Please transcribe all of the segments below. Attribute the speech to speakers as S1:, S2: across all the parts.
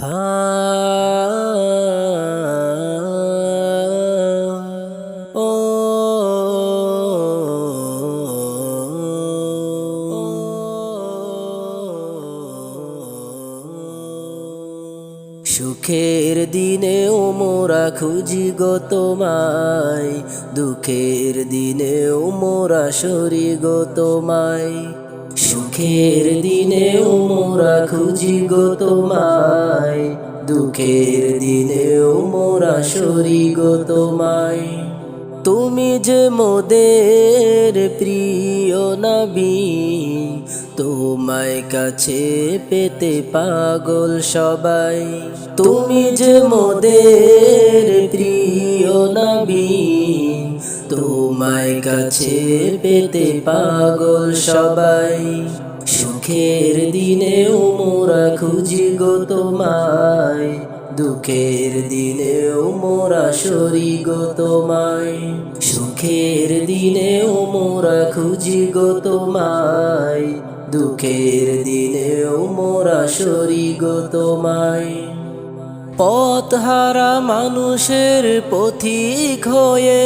S1: ও সুখের দিনেও মোরা খুঁজি গো তোমায় দুঃখের দিনেও মোরা সরি গো তোমায়। সুখের দিনেও মোরা খুঁজি গো তোমায়, দুঃখের দিনেও মোরা সরি গো তোমায়। তুমি যে মোদের প্রিয় নবী, তোমায় কাছে পেতে পাগল সবাই। তুমি যে মোদের প্রিয় নবী তোমায় কাছে পেতে পাগল সবাই। সুখের দিনেও মোরা খুঁজি গো তোমায়। দুঃখের দিনেও মোরা সরি গো তোমায়। সুখের দিনেও মোরা খুঁজি গো তোমায়। দুঃখের দিনেও মোরা সরি গো তোমায়। পথহারা মানুষের পথিক হয়ে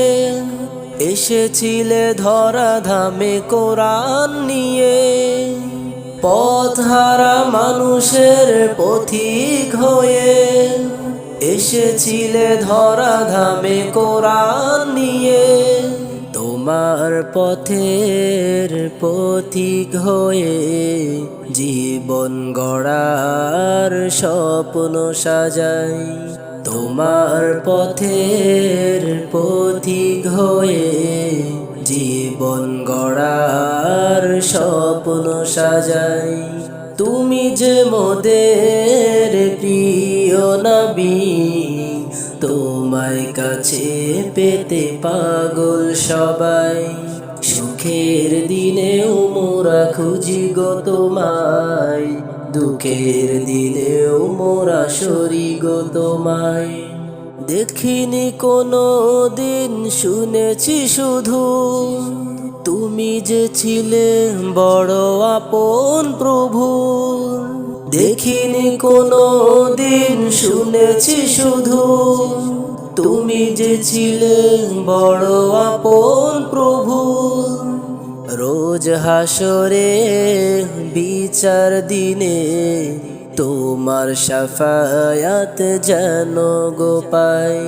S1: এসেছিলে ধরা ধামে কোরআন নিয়ে। পথহারা মানুষের পথিক হয়ে এসেছিলে ধরা ধামে কোরআন নিয়ে। তোমার পথের পথিক হয়ে জীবন গড়ার স্বপ্ন সাজাই। তোমার পথের পথিক হয়ে জীবন গড়ার স্বপ্ন সাজাই। তুমি যে মোদের প্রিয় নবী, তোমায় কাছে পেতে পাগল সবাই। সুখের দিনেও মোরা খুঁজি গো তোমায়। দুঃখের দিনেও মোরা সরি গো তোমায়। দেখিনি কোনো দিন, শুনেছি শুধু। তুমি যে ছিলে বড় আপন প্রভু। দেখিনি কোনো দিন, শুনেছি শুধু। তুমি যে ছিলে বড় আপন প্রভু, রোজ হাসরে বিচার দিনে তোমার সাফায়াত যেন গোপাই।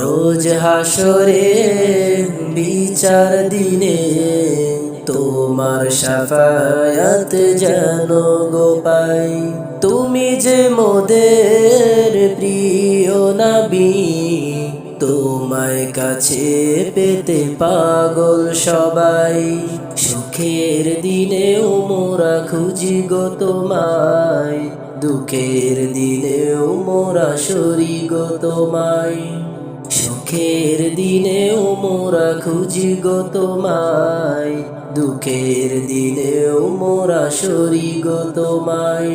S1: রোজ হাসরে বিচার দিনে তোমার সাফায়াত যেন গোপাই তুমি যে মোদের প্রিয় নবী, তোমায় কাছে পেতে পাগল সবাই। সুখের দিনেও মোরা খুঁজি গো তোমায়, দুঃখের দিনেও মোরা সরি গো তোমায়। সুখের দিনেও মোরা খুঁজি গো তোমায় দুঃখের দিনেও মোরা শরী গো তোমায়।